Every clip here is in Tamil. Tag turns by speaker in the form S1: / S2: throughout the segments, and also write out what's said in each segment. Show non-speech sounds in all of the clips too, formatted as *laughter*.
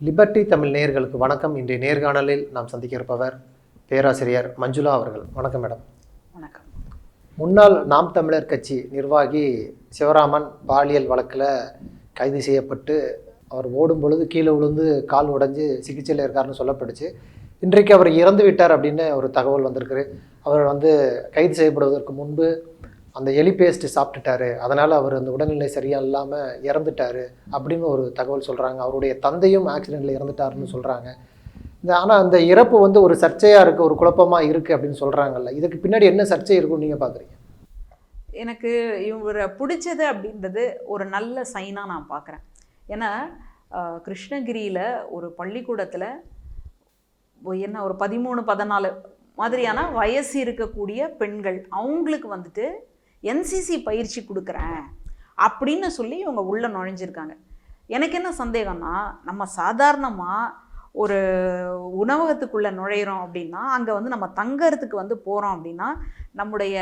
S1: லிபர்டி தமிழ் நேயர்களுக்கு வணக்கம். இன்றைய நேர்காணலில் நாம் சந்திக்க இருப்பவர் பேராசிரியர் மஞ்சுளா அவர்கள். வணக்கம் மேடம்.
S2: வணக்கம்.
S1: முன்னாள் நாம் தமிழர் கட்சி நிர்வாகி சிவராமன் பாலியல் வழக்கில் கைது செய்யப்பட்டு அவர் ஓடும் பொழுது கீழே விழுந்து கால் உடைஞ்சு சிகிச்சையில் இருக்காருன்னு சொல்லப்படுச்சு இன்றைக்கு அவர் இறந்து விட்டார் அப்படின்னு ஒரு தகவல் வந்திருக்கு அவர் வந்து கைது செய்யப்படுவதற்கு முன்பு அந்த எலி பேஸ்ட் சாப்பிட்டுட்டாரு. அதனால் அவர் அந்த உடல்நிலை சரியாக இல்லாமல் இறந்துட்டாரு அப்படின்னு ஒரு தகவல் சொல்கிறாங்க அவருடைய தந்தையும் ஆக்சிடெண்ட்டில் இறந்துட்டாருன்னு சொல்கிறாங்க இந்த ஆனால் அந்த இறப்பு வந்து ஒரு சர்ச்சையாக இருக்குது ஒரு குழப்பமாக இருக்குது அப்படின்னு சொல்கிறாங்கல்ல இதுக்கு பின்னாடி என்ன சர்ச்சை இருக்கும்னு நீங்கள் பார்க்குறீங்க
S2: எனக்கு இவரை பிடிச்சது அப்படின்றது ஒரு நல்ல சைனாக நான் பார்க்குறேன் ஏன்னா கிருஷ்ணகிரியில் ஒரு பள்ளிக்கூடத்தில் என்ன ஒரு பதிமூணு பதினாலு மாதிரியான வயசு இருக்கக்கூடிய பெண்கள் அவங்களுக்கு வந்துட்டு என்சிசி பயிற்சி கொடுக்குறேன் அப்படின்னு சொல்லி இவங்க உள்ளே நுழைஞ்சிருக்காங்க. எனக்கு என்ன சந்தேகம்னா நம்ம சாதாரணமாக ஒரு உணவகத்துக்குள்ளே நுழையிறோம் அப்படின்னா அங்கே வந்து நம்ம தங்கறதுக்கு வந்து போகிறோம் அப்படின்னா நம்முடைய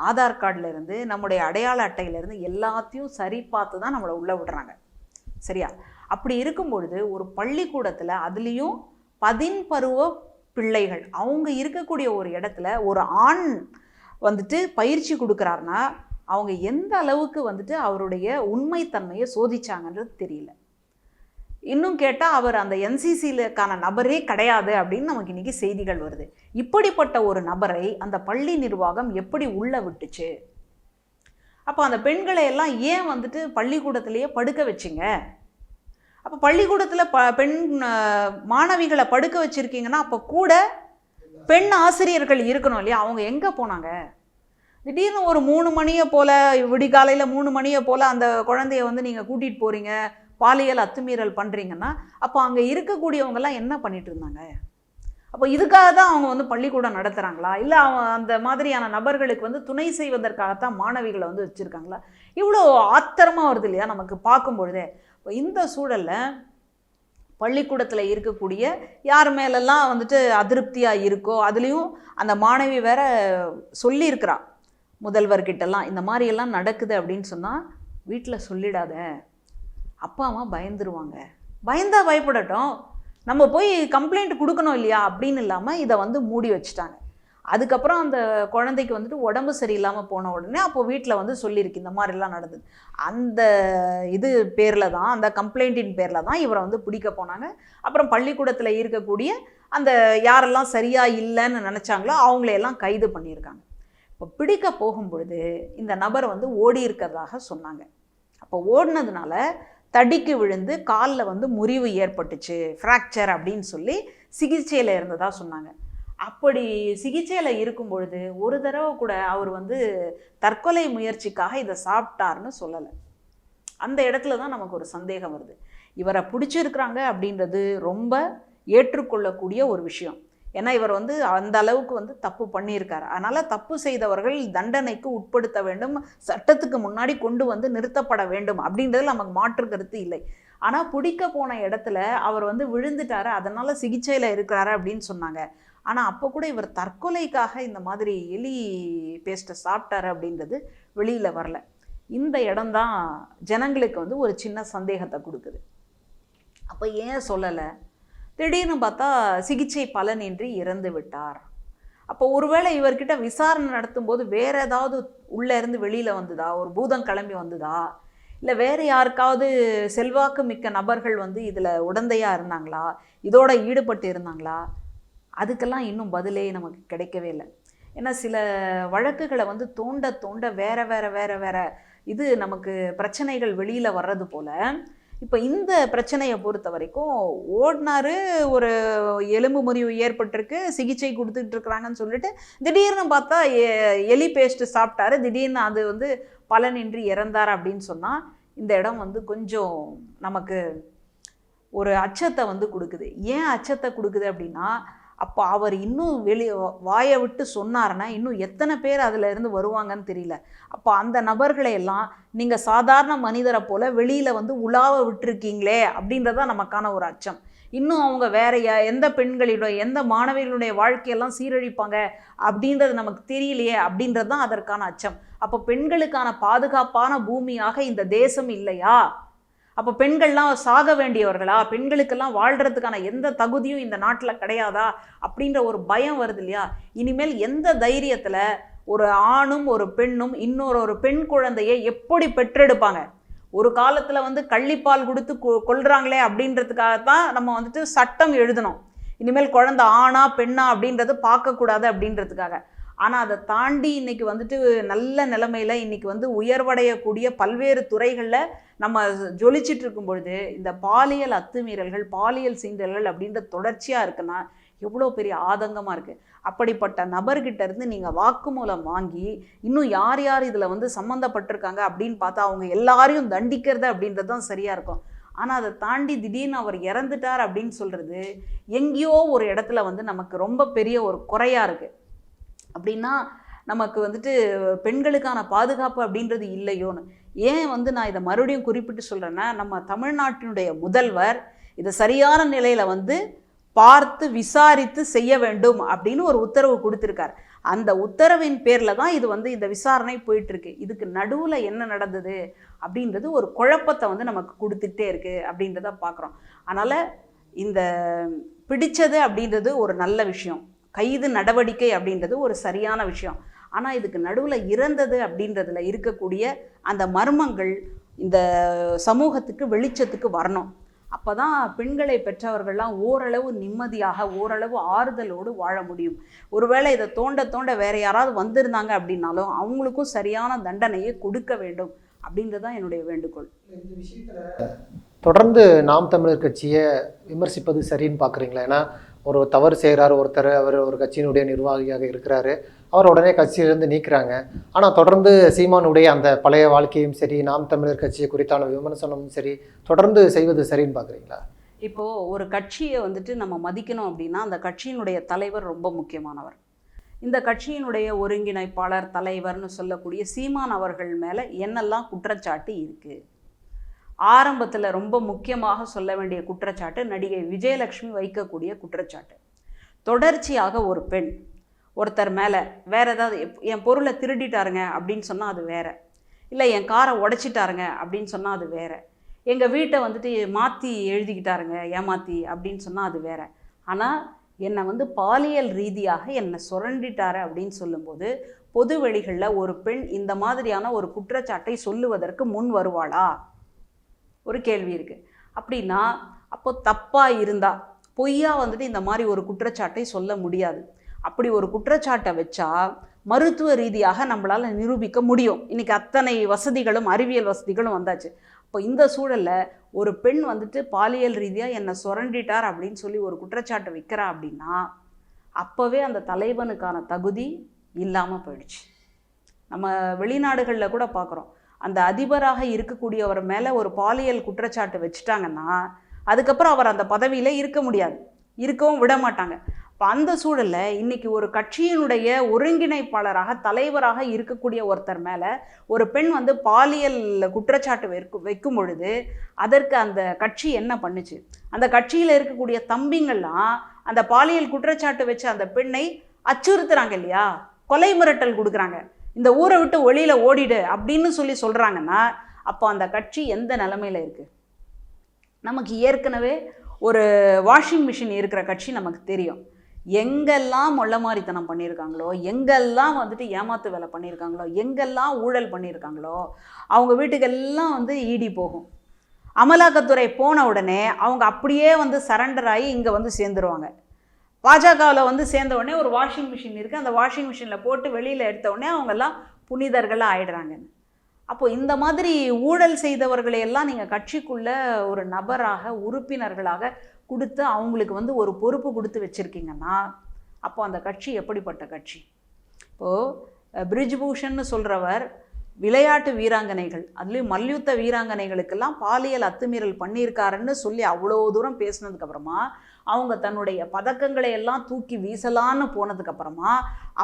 S2: ஆதார் கார்டிலேருந்து நம்முடைய அடையாள அட்டையிலேருந்து எல்லாத்தையும் சரி பார்த்து தான் நம்மளை உள்ளே விடுறாங்க. சரியா? அப்படி இருக்கும் பொழுது ஒரு பள்ளிக்கூடத்தில் அதுலேயும் பதின்பருவ பிள்ளைகள் அவங்க இருக்கக்கூடிய ஒரு இடத்துல ஒரு ஆண் வந்துட்டு பயிற்சி கொடுக்குறாருன்னா அவங்க எந்த அளவுக்கு வந்துட்டு அவருடைய உண்மைத்தன்மையை சோதிச்சாங்கன்றது தெரியல. இன்னும் கேட்டால் அவர் அந்த என்சிசியிலுக்கான நபரே கிடையாது அப்படின்னு நமக்கு இன்றைக்கி செய்திகள் வருது. இப்படிப்பட்ட ஒரு நபரை அந்த பள்ளி நிர்வாகம் எப்படி உள்ள விட்டுச்சு? அப்போ அந்த பெண்களை எல்லாம் ஏன் வந்துட்டு பள்ளிக்கூடத்திலேயே படுக்க வச்சிங்க? அப்போ பள்ளிக்கூடத்தில் ப பெண் மாணவிகளை படுக்க வச்சுருக்கீங்கன்னா அப்போ கூட பெண் ஆசிரியர்கள் இருக்கணும் இல்லையா? அவங்க எங்கே போனாங்க? திடீர்னு ஒரு மூணு மணியை போல் விடிகாலையில் மூணு மணியை போல் அந்த குழந்தைய வந்து நீங்கள் கூட்டிகிட்டு போகிறீங்க பாலியல் அத்துமீறல் பண்ணுறீங்கன்னா அப்போ அங்கே இருக்கக்கூடியவங்கெல்லாம் என்ன பண்ணிட்டு இருந்தாங்க? அப்போ இதுக்காக தான் அவங்க வந்து பள்ளிக்கூடம் நடத்துகிறாங்களா இல்லை அவன் அந்த மாதிரியான நபர்களுக்கு வந்து துணை செய்வதற்காகத்தான் மாணவிகளை வந்து வச்சுருக்காங்களா? இவ்வளோ ஆத்திரமாக வருது இல்லையா நமக்கு பார்க்கும் பொழுதே. இப்போ இந்த சூழலில் பள்ளிக்கூடத்தில் இருக்கக்கூடிய யார் மேலெல்லாம் வந்துட்டு அதிருப்தியாக இருக்கோ அதுலேயும் அந்த மாணவி வேற சொல்லியிருக்கிறா. முதல்வர்கிட்டலாம் இந்த மாதிரியெல்லாம் நடக்குது அப்படின்னு சொன்னால் வீட்டில் சொல்லிடாத. அப்பா அம்மா பயந்துருவாங்க. பயந்தா பயப்படட்டும். நம்ம போய் கம்ப்ளைண்ட் கொடுக்கணும் இல்லையா? அப்படின்னு இல்லாமல் இதை வந்து மூடி வச்சுட்டாங்க. அதுக்கப்புறம் அந்த குழந்தைக்கு வந்துட்டு உடம்பு சரியில்லாமல் போன உடனே அப்போ வீட்டில் வந்து சொல்லியிருக்கு இந்த மாதிரிலாம் நடந்தது. அந்த இது பேரில் தான் அந்த கம்ப்ளைண்ட்டின் பேரில் தான் இவரை வந்து பிடிக்க போனாங்க. அப்புறம் பள்ளிக்கூடத்தில் இருக்கக்கூடிய அந்த யாரெல்லாம் சரியாக இல்லைன்னு நினச்சாங்களோ அவங்களையெல்லாம் கைது பண்ணியிருக்காங்க. இப்போ பிடிக்க போகும்பொழுது இந்த நபர் வந்து ஓடி இருக்கிறதாக சொன்னாங்க. அப்போ ஓடினதுனால தடிக்கு விழுந்து காலில் வந்து முறிவு ஏற்பட்டுச்சு ஃப்ராக்சர் அப்படின்னு சொல்லி சிகிச்சையில் இருந்ததாக சொன்னாங்க. அப்படி சிகிச்சையில் இருக்கும் பொழுது ஒரு தடவை கூட அவர் வந்து தற்கொலை முயற்சிக்காக இதை சாப்பிட்டாருன்னு சொல்லலை. அந்த இடத்துல தான் நமக்கு ஒரு சந்தேகம் வருது. இவரை பிடிச்சிருக்கிறாங்க அப்படின்றது ரொம்ப ஏற்றுக்கொள்ளக்கூடிய ஒரு விஷயம். ஏன்னா இவர் வந்து அந்த அளவுக்கு வந்து தப்பு பண்ணியிருக்காரு. அதனால் தப்பு செய்தவர்கள் தண்டனைக்கு உட்படுத்த வேண்டும் சட்டத்துக்கு முன்னாடி கொண்டு வந்து நிறுத்தப்பட வேண்டும் அப்படின்றதுல நமக்கு மாற்று கருத்து இல்லை. ஆனால் பிடிக்க போன இடத்துல அவர் வந்து விழுந்துட்டாரு அதனால் சிகிச்சையில் இருக்கிறாரு அப்படின்னு சொன்னாங்க. ஆனால் அப்போ கூட இவர் தற்கொலைக்காக இந்த மாதிரி எலி பேஸ்ட்டை சாப்பிட்டாரு அப்படின்றது வெளியில் வரல. இந்த இடம்தான் ஜனங்களுக்கு வந்து ஒரு சின்ன சந்தேகத்தை கொடுக்குது. அப்போ ஏன் சொல்லலை? திடீர்னு பார்த்தா சிகிச்சை பலனின்றி இறந்து விட்டார். அப்போ ஒருவேளை இவர்கிட்ட விசாரணை நடத்தும்போது வேறு ஏதாவது உள்ளே இருந்து வெளியில் வந்ததா? ஒரு பூதம் கிளம்பி வந்ததா? இல்லை வேறு யாருக்காவது செல்வாக்கு மிக்க நபர்கள் வந்து இதில் உடந்தையாக இருந்தாங்களா? இதோட ஈடுபட்டு இருந்தாங்களா? அதுக்கெல்லாம் இன்னும் பதிலே நமக்கு கிடைக்கவே இல்லை. ஏன்னா சில வழக்குகளை வந்து தோண்ட தோண்ட வேற வேற வேற வேற இது நமக்கு பிரச்சனைகள் வெளியில் வர்றது போல் இப்போ இந்த பிரச்சனையை பொறுத்த வரைக்கும் ஓடினாரு ஒரு எலும்பு முறிவு ஏற்பட்டிருக்கு சிகிச்சை கொடுத்துட்டு இருக்கிறாங்கன்னு சொல்லிட்டு திடீர்னு பார்த்தா எ- எலி பேஸ்ட்டு சாப்பிட்டாரு திடீர்னு அது வந்து பலனின்றி இறந்தார் அப்படின்னு சொன்னால் இந்த இடம் வந்து கொஞ்சம் நமக்கு ஒரு அச்சத்தை வந்து கொடுக்குது. ஏன் அச்சத்தை கொடுக்குது அப்படின்னா அப்போ அவர் இன்னும் வெளியே வாயை விட்டு சொன்னார்னா இன்னும் எத்தனை பேர் அதில் இருந்து வருவாங்கன்னு தெரியல. அப்போ அந்த நபர்களை எல்லாம் நீங்கள் சாதாரண மனிதரை போல் வெளியில் வந்து உலாவ விட்டுருக்கீங்களே அப்படின்றதான் நமக்கான ஒரு அச்சம். இன்னும் அவங்க வேற எந்த பெண்களினுடைய எந்த மாணவிகளுடைய வாழ்க்கையெல்லாம் சீரழிப்பாங்க அப்படின்றது நமக்கு தெரியலையே அப்படின்றது தான் அதற்கான அச்சம். அப்போ பெண்களுக்கான பாதுகாப்பான பூமியாக இந்த தேசம் இல்லையா? அப்போ பெண்கள்லாம் சாக வேண்டியவர்களா? பெண்களுக்கெல்லாம் வாழ்கிறதுக்கான எந்த தகுதியும் இந்த நாட்டில் கிடையாதா? அப்படின்ற ஒரு பயம் வருது இல்லையா? இனிமேல் எந்த தைரியத்தில் ஒரு ஆணும் ஒரு பெண்ணும் இன்னொரு ஒரு பெண் குழந்தையை எப்படி பெற்றெடுப்பாங்க? ஒரு காலத்தில் வந்து கள்ளிப்பால் கொடுத்து கொ அப்படின்றதுக்காக அப்படின்றதுக்காகத்தான் நம்ம வந்துட்டு சட்டம் எழுதணும். இனிமேல் குழந்தை ஆணா பெண்ணா அப்படின்றது பார்க்கக்கூடாது அப்படின்றதுக்காக. ஆனால் அதை தாண்டி இன்றைக்கி வந்துட்டு நல்ல நிலமையில் இன்றைக்கி வந்து உயர்வடையக்கூடிய பல்வேறு துறைகளில் நம்ம ஜொலிச்சிட்டு இருக்கும் பொழுது இந்த பாலியல் அத்துமீறல்கள் பாலியல் சீண்டல்கள் அப்படின்ற தொடர்ச்சியாக இருக்குன்னா எவ்வளோ பெரிய ஆதங்கமாக இருக்குது அப்படிப்பட்ட நபர்கிட்ட இருந்து நீங்கள் வாக்குமூலம் வாங்கி இன்னும் யார் யார் இதில் வந்து சம்மந்தப்பட்டிருக்காங்க அப்படின்னு பார்த்தா அவங்க எல்லாரையும் தண்டிக்கிறது அப்படின்றது தான் சரியாக இருக்கும். ஆனால் அதை தாண்டி திடீர்னு அவர் இறந்துட்டார் அப்படின்னு சொல்கிறது எங்கேயோ ஒரு இடத்துல வந்து நமக்கு ரொம்ப பெரிய ஒரு குறையாக இருக்குது அப்படின்னா நமக்கு வந்துட்டு பெண்களுக்கான பாதுகாப்பு அப்படின்றது இல்லையோன்னு. ஏன் வந்து நான் இதை மறுபடியும் குறிப்பிட்டு சொல்கிறேன்னா நம்ம தமிழ்நாட்டினுடைய முதல்வர் இதை சரியான நிலையில் வந்து பார்த்து விசாரித்து செய்ய வேண்டும் அப்படின்னு ஒரு உத்தரவு கொடுத்துருக்காரு. அந்த உத்தரவின் பேரில் தான் இது வந்து இந்த விசாரணை போயிட்டுருக்கு. இதுக்கு நடுவில் என்ன நடந்தது அப்படின்றது ஒரு குழப்பத்தை வந்து நமக்கு கொடுத்துட்டே இருக்குது அப்படின்றத பார்க்குறோம் அதனால் இந்த பிடிச்சது அப்படின்றது ஒரு நல்ல விஷயம். கைது நடவடிக்கை அப்படின்றது ஒரு சரியான விஷயம். ஆனால் இதுக்கு நடுவில் இறந்தது அப்படின்றதுல இருக்கக்கூடிய அந்த மர்மங்கள் இந்த சமூகத்துக்கு வெளிச்சத்துக்கு வரணும். அப்போ தான் பெண்களை பெற்றவர்கள்லாம் ஓரளவு நிம்மதியாக ஓரளவு ஆறுதலோடு வாழ முடியும். ஒருவேளை இதை தோண்ட தோண்ட வேற யாராவது வந்திருந்தாங்க அப்படின்னாலும் அவங்களுக்கும் சரியான தண்டனையை கொடுக்க வேண்டும் அப்படின்றது தான் என்னுடைய வேண்டுகோள்.
S1: இந்த விஷயத்தில் தொடர்ந்து நாம் தமிழர் கட்சியை விமர்சிப்பது சரின்னு பார்க்குறீங்களா? ஏன்னா ஒரு தவறு செய்கிறாரு ஒருத்தர் அவர் ஒரு கட்சியினுடைய நிர்வாகியாக இருக்கிறாரு. அவர் உடனே கட்சியிலிருந்து நீக்கிறாங்க. ஆனால் தொடர்ந்து சீமானுடைய அந்த பழைய வாழ்க்கையும் சரி நாம் தமிழர் கட்சியை குறித்தான விமர்சனமும் சரி தொடர்ந்து செய்வது சரின்னு பார்க்குறீங்களா?
S2: இப்போது ஒரு கட்சியை வந்துட்டு நம்ம மதிக்கணும் அப்படின்னா அந்த கட்சியினுடைய தலைவர் ரொம்ப முக்கியமானவர். இந்த கட்சியினுடைய ஒருங்கிணைப்பாளர் தலைவர்னு சொல்லக்கூடிய சீமான் அவர்கள் மேலே என்னெல்லாம் குற்றச்சாட்டு இருக்குது ஆரம்பத்தில் ரொம்ப முக்கியமாக சொல்ல வேண்டிய குற்றச்சாட்டு நடிகை விஜயலட்சுமி வைக்கக்கூடிய குற்றச்சாட்டு. தொடர்ச்சியாக ஒரு பெண் ஒருத்தர் மேலே வேற ஏதாவது எப்- என் பொருளை திருடிட்டாருங்க அப்படின்னு சொன்னால் அது வேற. இல்லை என் காரை உடைச்சிட்டாருங்க அப்படின்னு சொன்னால் அது வேற. எங்கள் வீட்டை வந்துட்டு மாற்றி எழுதிக்கிட்டாருங்க ஏமாற்றி அப்படின்னு சொன்னால் அது வேற. ஆனால் என்னை வந்து பாலியல் ரீதியாக என்னை சுரண்டிட்டாரு அப்படின்னு சொல்லும்போது பொது வெளிகளில் ஒரு பெண் இந்த மாதிரியான ஒரு குற்றச்சாட்டை சொல்லுவதற்கு முன் வருவாளா? ஒரு கேள்வி இருக்குது அப்படின்னா அப்போ தப்பாக இருந்தால் பொய்யா வந்துட்டு இந்த மாதிரி ஒரு குற்றச்சாட்டை சொல்ல முடியாது. அப்படி ஒரு குற்றச்சாட்டை வச்சா மருத்துவ ரீதியாக நம்மளால் நிரூபிக்க முடியும். இன்றைக்கி அத்தனை வசதிகளும் அறிவியல் வசதிகளும் வந்தாச்சு. அப்போ இந்த சூழலில் ஒரு பெண் வந்துட்டு பாலியல் ரீதியாக என்னை சுரண்டிட்டார் அப்படின்னு சொல்லி ஒரு குற்றச்சாட்டை வைக்கிறா அப்படின்னா அப்போவே அந்த தலைவனுக்கான தகுதி இல்லாமல் போயிடுச்சு. நம்ம வெளிநாடுகளில் கூட பார்க்குறோம் அந்த அதிபராக இருக்கக்கூடியவர் மேலே ஒரு பாலியல் குற்றச்சாட்டு வச்சுட்டாங்கன்னா அதுக்கப்புறம் அவர் அந்த பதவியில் இருக்க முடியாது. இருக்கவும் விட மாட்டாங்க. இப்போ அந்த சூழலில் இன்றைக்கி ஒரு கட்சியினுடைய ஒருங்கிணைப்பாளராக தலைவராக இருக்கக்கூடிய ஒருத்தர் மேலே ஒரு பெண் வந்து பாலியல் குற்றச்சாட்டு வைக்கும் வைக்கும் பொழுது அதற்கு அந்த கட்சி என்ன பண்ணுச்சு? அந்த கட்சியில் இருக்கக்கூடிய தம்பிங்கள்லாம் அந்த பாலியல் குற்றச்சாட்டு வச்ச அந்த பெண்ணை அச்சுறுத்துறாங்க இல்லையா? கொலை மிரட்டல் கொடுக்குறாங்க. இந்த ஊரை விட்டு ஒளியில் ஓடிடு அப்படின்னு சொல்லி சொல்கிறாங்கன்னா அப்போ அந்த கட்சி எந்த நிலமையில இருக்கு? நமக்கு ஏற்கனவே ஒரு வாஷிங் மிஷின் இருக்கிற கட்சி நமக்கு தெரியும். எங்கெல்லாம் மொள்ளமாரித்தனம் பண்ணியிருக்காங்களோ எங்கெல்லாம் வந்துட்டு ஏமாத்து வேலை பண்ணியிருக்காங்களோ எங்கெல்லாம் ஊழல் பண்ணியிருக்காங்களோ அவங்க வீட்டுக்கெல்லாம் வந்து ஈடி போகும். அமலாக்கத்துறை போன உடனே அவங்க அப்படியே வந்து சரண்டர் ஆகி இங்கே வந்து சேர்ந்துருவாங்க. பாஜகவில் வந்து சேர்ந்த உடனே ஒரு வாஷிங் மிஷின் இருக்குது அந்த வாஷிங் மிஷினில் போட்டு வெளியில் எடுத்த உடனே அவங்கெல்லாம் புனிதர்களாக ஆயிடுறாங்க. அப்போது இந்த மாதிரி ஊழல் செய்தவர்களையெல்லாம் நீங்கள் கட்சிக்குள்ளே ஒரு நபராக உறுப்பினர்களாக கொடுத்து அவங்களுக்கு வந்து ஒரு பொறுப்பு கொடுத்து வச்சுருக்கீங்கன்னா அப்போ அந்த கட்சி எப்படிப்பட்ட கட்சி? இப்போது பிரிஜ்பூஷன் சொல்கிறவர் விளையாட்டு வீராங்கனைகள் அதுலேயும் மல்யுத்த வீராங்கனைகளுக்கெல்லாம் பாலியல் அத்துமீறல் பண்ணியிருக்காருன்னு சொல்லி அவ்வளோ தூரம் பேசினதுக்கப்புறமா அவங்க தன்னுடைய பதக்கங்களை எல்லாம் தூக்கி வீசலான்னு போனதுக்கப்புறமா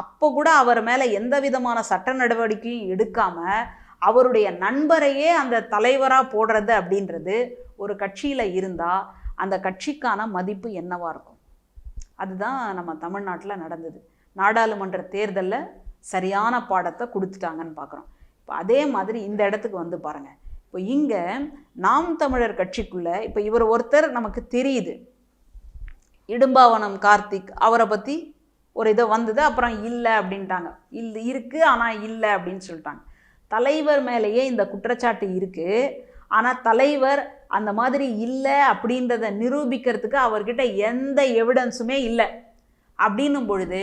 S2: அப்போ கூட அவர் மேலே எந்த விதமான சட்ட நடவடிக்கையும் எடுக்காமல் அவருடைய நண்பரையே அந்த தலைவராக போடுறது அப்படின்றது ஒரு கட்சியில் இருந்தால் அந்த கட்சிக்கான மதிப்பு என்னவாக இருக்கும்? அதுதான் நம்ம தமிழ்நாட்டில் நடந்தது. நாடாளுமன்ற தேர்தலில் சரியான பாடத்தை கொடுத்துட்டாங்கன்னு பார்க்குறோம் இப்போ அதே மாதிரி இந்த இடத்துக்கு வந்து பாருங்கள் இப்போ இங்கே நாம் தமிழர் கட்சிக்குள்ளே இப்போ இவர் ஒருத்தர் நமக்கு தெரியுது. இடும்பாவனம் கார்த்திக் அவரை பற்றி ஒரு இதை வந்தது. அப்புறம் இல்லை அப்படின்ட்டாங்க. இல்லை இருக்குது ஆனால் இல்லை அப்படின்னு சொல்லிட்டாங்க. தலைவர் மேலேயே இந்த குற்றச்சாட்டு இருக்குது ஆனால் தலைவர் அந்த மாதிரி இல்லை அப்படின்றத நிரூபிக்கிறதுக்கு அவர்கிட்ட எந்த எவிடன்ஸுமே இல்லை. அப்படின்னும் பொழுது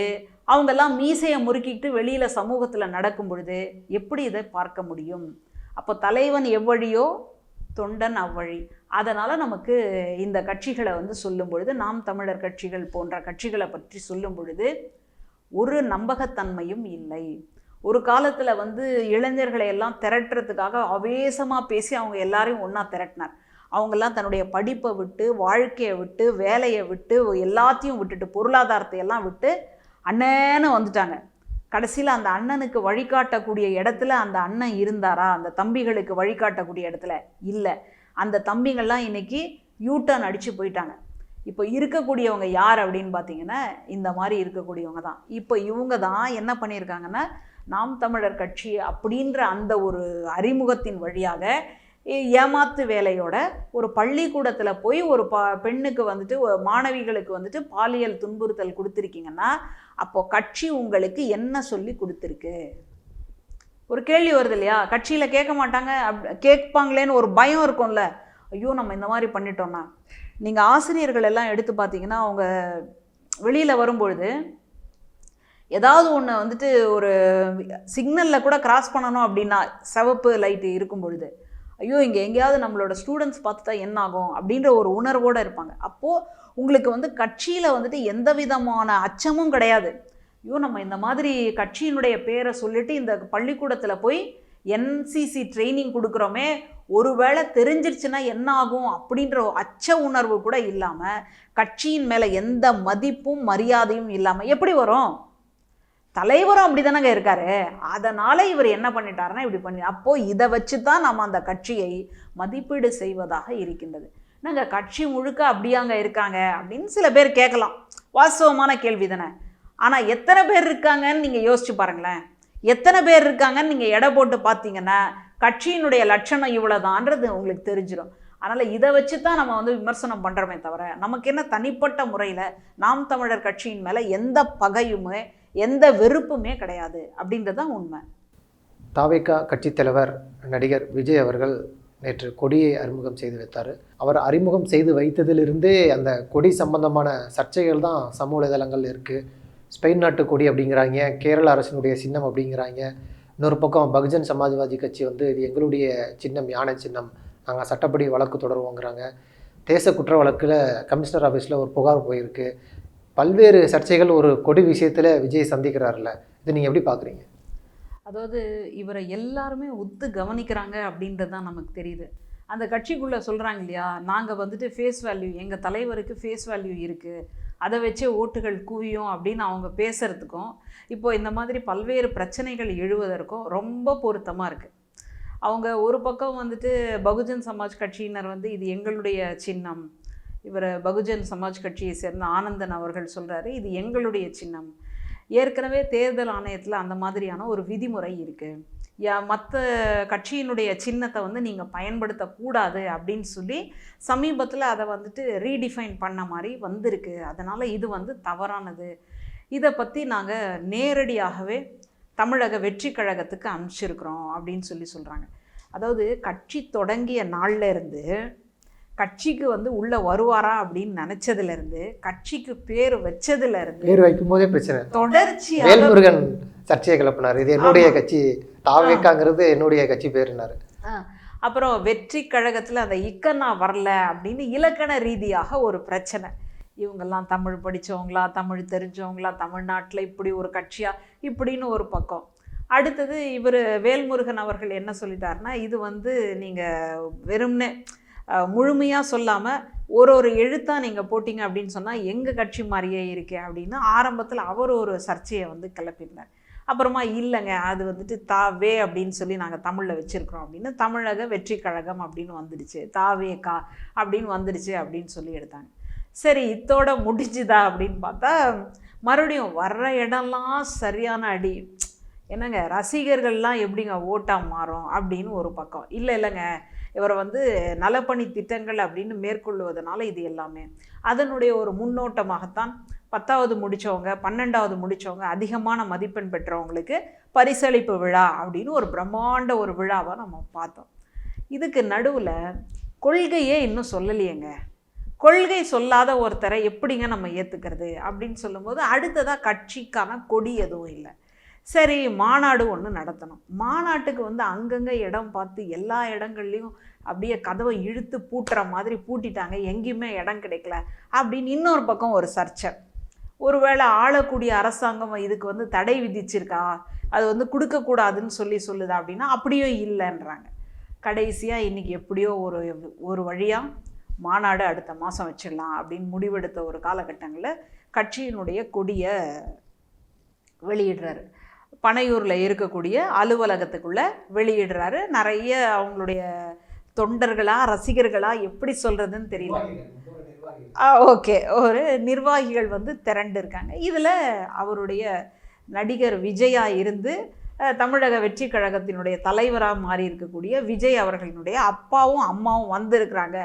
S2: அவங்கெல்லாம் மீசையை முறுக்கிட்டு வெளியில் சமூகத்தில் நடக்கும் பொழுது எப்படி இதை பார்க்க முடியும்? அப்போ தலைவன் எவ்வழியோ தொண்டன் அவ்வழி. அதனால் நமக்கு இந்த கட்சிகளை வந்து சொல்லும் பொழுது நாம் தமிழர் கட்சிகள் போன்ற கட்சிகளை பற்றி சொல்லும் பொழுது ஒரு நம்பகத்தன்மையும் இல்லை. ஒரு காலத்தில் வந்து இளைஞர்களை எல்லாம் திரட்டுறதுக்காக அவேசமாக பேசி அவங்க எல்லாரையும் ஒன்றா திரட்டினார். அவங்கெல்லாம் தன்னுடைய படிப்பை விட்டு வாழ்க்கையை விட்டு வேலையை விட்டு எல்லாத்தையும் விட்டுட்டு பொருளாதாரத்தை எல்லாம் விட்டு அண்ணன்னு வந்துட்டாங்க. கடைசியில் அந்த அண்ணனுக்கு வழிகாட்டக்கூடிய இடத்துல அந்த அண்ணன் இருந்தாரா? அந்த தம்பிகளுக்கு வழிகாட்டக்கூடிய இடத்துல இல்லை. அந்த தம்பிங்கள்லாம் இன்றைக்கி யூட்டர்ன் அடித்து போயிட்டாங்க. இப்போ இருக்கக்கூடியவங்க யார் அப்படின்னு பார்த்தீங்கன்னா இந்த மாதிரி இருக்கக்கூடியவங்க தான். இப்போ இவங்க தான் என்ன பண்ணியிருக்காங்கன்னா நாம் தமிழர் கட்சி அப்படின்ற அந்த ஒரு அறிமுகத்தின் வழியாக ஏமாத்து வேலையோட ஒரு பள்ளிக்கூடத்தில் போய் ஒரு ப பெண்ணுக்கு வந்துட்டு மாணவிகளுக்கு வந்துட்டு பாலியல் துன்புறுத்தல் கொடுத்துருக்கீங்கன்னா அப்போது கட்சி உங்களுக்கு என்ன சொல்லி கொடுத்துருக்கு? ஒரு கேள்வி வருது இல்லையா? கட்சியில் கேட்க மாட்டாங்க அப் கேட்பாங்களேன்னு ஒரு பயம் இருக்கும்ல. ஐயோ நம்ம இந்த மாதிரி பண்ணிட்டோம்னா. நீங்கள் ஆசிரியர்கள் எல்லாம் எடுத்து பார்த்தீங்கன்னா அவங்க வெளியில் வரும்பொழுது ஏதாவது ஒன்று வந்துட்டு ஒரு சிக்னலில் கூட கிராஸ் பண்ணணும் அப்படின்னா சிவப்பு லைட்டு இருக்கும் பொழுது ஐயோ இங்கே எங்கேயாவது நம்மளோட ஸ்டூடெண்ட்ஸ் பார்த்துட்டா என்ன ஆகும் அப்படின்ற ஒரு உணர்வோடு இருப்பாங்க. அப்போது உங்களுக்கு வந்து கட்சியில் வந்துட்டு எந்த விதமான அச்சமும் கிடையாது. ஐயோ நம்ம இந்த மாதிரி கட்சியினுடைய பேரை சொல்லிட்டு இந்த பள்ளிக்கூடத்தில் போய் என்சிசி ட்ரைனிங் கொடுக்குறோமே ஒருவேளை தெரிஞ்சிருச்சுன்னா என்ன ஆகும் அப்படின்ற ஒரு அச்ச உணர்வு கூட இல்லாமல் கட்சியின் மேலே எந்த மதிப்பும் மரியாதையும் இல்லாமல் எப்படி வரும்? தலைவரும் அப்படி தானங்க இருக்காரு. அதனால் இவர் என்ன பண்ணிட்டாருன்னா இப்படி பண்ணி அப்போது இதை வச்சு தான் நம்ம அந்த கட்சியை மதிப்பீடு செய்வதாக இருக்கின்றது. நாங்கள் கட்சி முழுக்க அப்படியாங்க இருக்காங்க அப்படின்னு சில பேர் கேட்கலாம். வாஸ்தவமான கேள்வி தானே. ஆனால் எத்தனை பேர் இருக்காங்கன்னு நீங்கள் யோசிச்சு பாருங்களேன். எத்தனை பேர் இருக்காங்கன்னு நீங்கள் எடை போட்டு பார்த்தீங்கன்னா கட்சியினுடைய லட்சணம் இவ்வளோதான்றது உங்களுக்கு தெரிஞ்சிடும் அதனால் இதை வச்சு தான் நம்ம வந்து விமர்சனம் பண்ணுறோமே தவிர நமக்கு என்ன தனிப்பட்ட முறையில் நாம் தமிழர் கட்சியின் மேலே எந்த பகையுமே எந்த வெறுப்புமே கிடையாது அப்படின்றது தான் உண்மை.
S1: தாவேக்கா கட்சித் தலைவர் நடிகர் விஜய் அவர்கள் நேற்று கொடியை அறிமுகம் செய்து வைத்தார். அவர் அறிமுகம் செய்து வைத்ததிலிருந்தே அந்த கொடி சம்பந்தமான சர்ச்சைகள் தான் சமூக வலைதளங்கள் இருக்குது ஸ்பெயின் நாட்டு கொடி அப்படிங்கிறாங்க கேரள அரசினுடைய சின்னம் அப்படிங்கிறாங்க. இன்னொரு பக்கம் பகுஜன் சமாஜ்வாதி கட்சி வந்து இது எங்களுடைய சின்னம் யானை சின்னம் நாங்கள் சட்டப்படி வழக்கு தொடருவோங்கிறாங்க. தேச குற்ற வழக்கில் கமிஷனர் ஆஃபீஸில் ஒரு புகார் போயிருக்கு. பல்வேறு சர்ச்சைகள் ஒரு கொடி விஷயத்தில் விஜய் சந்திக்கிறார்ல இது நீங்கள் எப்படி பார்க்குறீங்க
S2: அதாவது இவரை எல்லாருமே ஒத்து கவனிக்கிறாங்க அப்படின்றது தான் நமக்கு தெரியுது. அந்த கட்சிக்குள்ளே சொல்கிறாங்க இல்லையா நாங்கள் வந்துட்டு ஃபேஸ் வேல்யூ எங்கள் தலைவருக்கு ஃபேஸ் வேல்யூ இருக்குது அதை வச்சே ஓட்டுகள் குவியும் அப்படின்னு அவங்க பேசுகிறதுக்கும் இப்போது இந்த மாதிரி பல்வேறு பிரச்சனைகள் எழுவதற்கும் ரொம்ப பொருத்தமாக இருக்குது அவங்க ஒரு பக்கம் வந்துட்டு பகுஜன் சமாஜ் கட்சியினர் வந்து இது எங்களுடைய சின்னம் இவர் பகுஜன் சமாஜ் கட்சியை சேர்ந்த ஆனந்தன் அவர்கள் சொல்கிறாரு இது எங்களுடைய சின்னம். ஏற்கனவே தேர்தல் ஆணையத்தில் அந்த மாதிரியான ஒரு விதிமுறை இருக்குது யா மற்ற கட்சியினுடைய சின்னத்தை வந்து நீங்கள் பயன்படுத்தக்கூடாது அப்படின்னு சொல்லி சமீபத்தில் அதை வந்துட்டு ரீடிஃபைன் பண்ண மாதிரி வந்திருக்கு. அதனால் இது வந்து தவறானது. இதை பற்றி நாங்கள் நேரடியாகவே தமிழக வெற்றி கழகத்துக்கு அனுப்பிச்சிருக்கிறோம் அப்படின்னு சொல்லி சொல்கிறாங்க அதாவது கட்சி தொடங்கிய நாள்லேருந்து இருந்து கட்சிக்கு வந்து உள்ளே வருவாரா அப்படின்னு நினச்சதுலேருந்து கட்சிக்கு பேர் வச்சதுலேருந்து
S1: பேர் வைக்கும் போதே பிரச்சனை.
S2: தொடர்ச்சியாக
S1: வேல்முருகன் சர்ச்சையை கிளப்பினார். இது என்னுடைய கட்சி தாவேக்காங்கிறது என்னுடைய கட்சி பேருனாரு.
S2: அப்புறம் வெற்றி கழகத்தில் அந்த இக்கண்ணா வரல அப்படின்னு இலக்கண ரீதியாக ஒரு பிரச்சனை. இவங்கெல்லாம் தமிழ் படித்தவங்களா தமிழ் தெரிஞ்சவங்களா தமிழ்நாட்டில் இப்படி ஒரு கட்சியா இப்படின்னு ஒரு பக்கம். அடுத்தது இவர் வேல்முருகன் அவர்கள் என்ன சொல்லிட்டாருன்னா இது வந்து நீங்கள் வெறும்னே முழுமையாக சொல்லாமல் ஒரு ஒரு எழுத்தாக நீங்கள் போட்டிங்க அப்படின்னு சொன்னால் எங்கள் கட்சி மாதிரியே இருக்கே அப்படின்னு ஆரம்பத்தில் அவர் ஒரு சர்ச்சையை வந்து கிளப்பியிருந்தார் அப்புறமா இல்லைங்க அது வந்துட்டு தாவே அப்படின்னு சொல்லி நாங்கள் தமிழில் வச்சுருக்கிறோம் அப்படின்னு தமிழக வெற்றி கழகம் அப்படின்னு வந்துடுச்சு. தாவே கா அப்படின்னு வந்துடுச்சு அப்படின்னு சொல்லி எடுத்தாங்க. சரி இத்தோட முடிஞ்சுதா அப்படின்னு பார்த்தா மறுபடியும் வர்ற இடம்லாம் சரியான அடி என்னங்க ரசிகர்கள்லாம் எப்படிங்க ஓட்டாக மாறும் அப்படின்னு ஒரு பக்கம். இல்லை இல்லைங்க இவரை வந்து நலப்பணி திட்டங்கள் அப்படின்னு மேற்கொள்வதனால இது எல்லாமே. அதனுடைய ஒரு முன்னோட்டமாகத்தான் பத்தாவது முடித்தவங்க பன்னெண்டாவது முடித்தவங்க அதிகமான மதிப்பெண் பெற்றவங்களுக்கு பரிசளிப்பு விழா அப்படின்னு ஒரு பிரம்மாண்ட ஒரு விழாவை நம்ம பார்த்தோம். இதுக்கு நடுவில் கொள்கையே இன்னும் சொல்லலையேங்க. கொள்கை சொல்லாத ஒருத்தரை எப்படிங்க நம்ம ஏற்றுக்கிறது அப்படின்னு சொல்லும்போது அடுத்ததாக கட்சிக்கான கொடி எதுவும் இல்லை. சரி மாநாடு ஒன்று நடத்தணும். மாநாட்டுக்கு வந்து அங்கங்கே இடம் பார்த்து எல்லா இடங்கள்லையும் அப்படியே கதவை இழுத்து பூட்டுற மாதிரி பூட்டிட்டாங்க. எங்கேயுமே இடம் கிடைக்கல. அப்படின்னு இன்னொரு பக்கம் ஒரு சர்ச்சை. ஒருவேளை ஆளக்கூடிய அரசாங்கம் இதுக்கு வந்து தடை விதிச்சிருக்கா? அது வந்து கொடுக்கக்கூடாதுன்னு சொல்லி சொல்லுதா அப்படின்னா அப்படியும் இல்லைன்றாங்க. கடைசியாக இன்றைக்கி எப்படியோ ஒரு ஒரு வழியாக மாநாடு அடுத்த மாதம் வச்சிடலாம் அப்படின்னு முடிவெடுத்த ஒரு காலகட்டங்களில் கட்சியினுடைய கொடியை வெளியிடுறாரு. பனையூரில் இருக்கக்கூடிய அலுவலகத்துக்குள்ளே வெளியிடுறாரு. நிறைய அவங்களுடைய தொண்டர்களா ரசிகர்களா எப்படி சொல்கிறதுன்னு தெரியல. ஓகே. ஒரு நிர்வாகிகள் வந்து திரண்டு இருக்காங்க இதில் அவருடைய நடிகர் விஜயா இருந்து தமிழக வெற்றி கழகத்தினுடைய தலைவராக மாறி இருக்கக்கூடிய விஜய் அவர்களினுடைய அப்பாவும் அம்மாவும் வந்திருக்கிறாங்க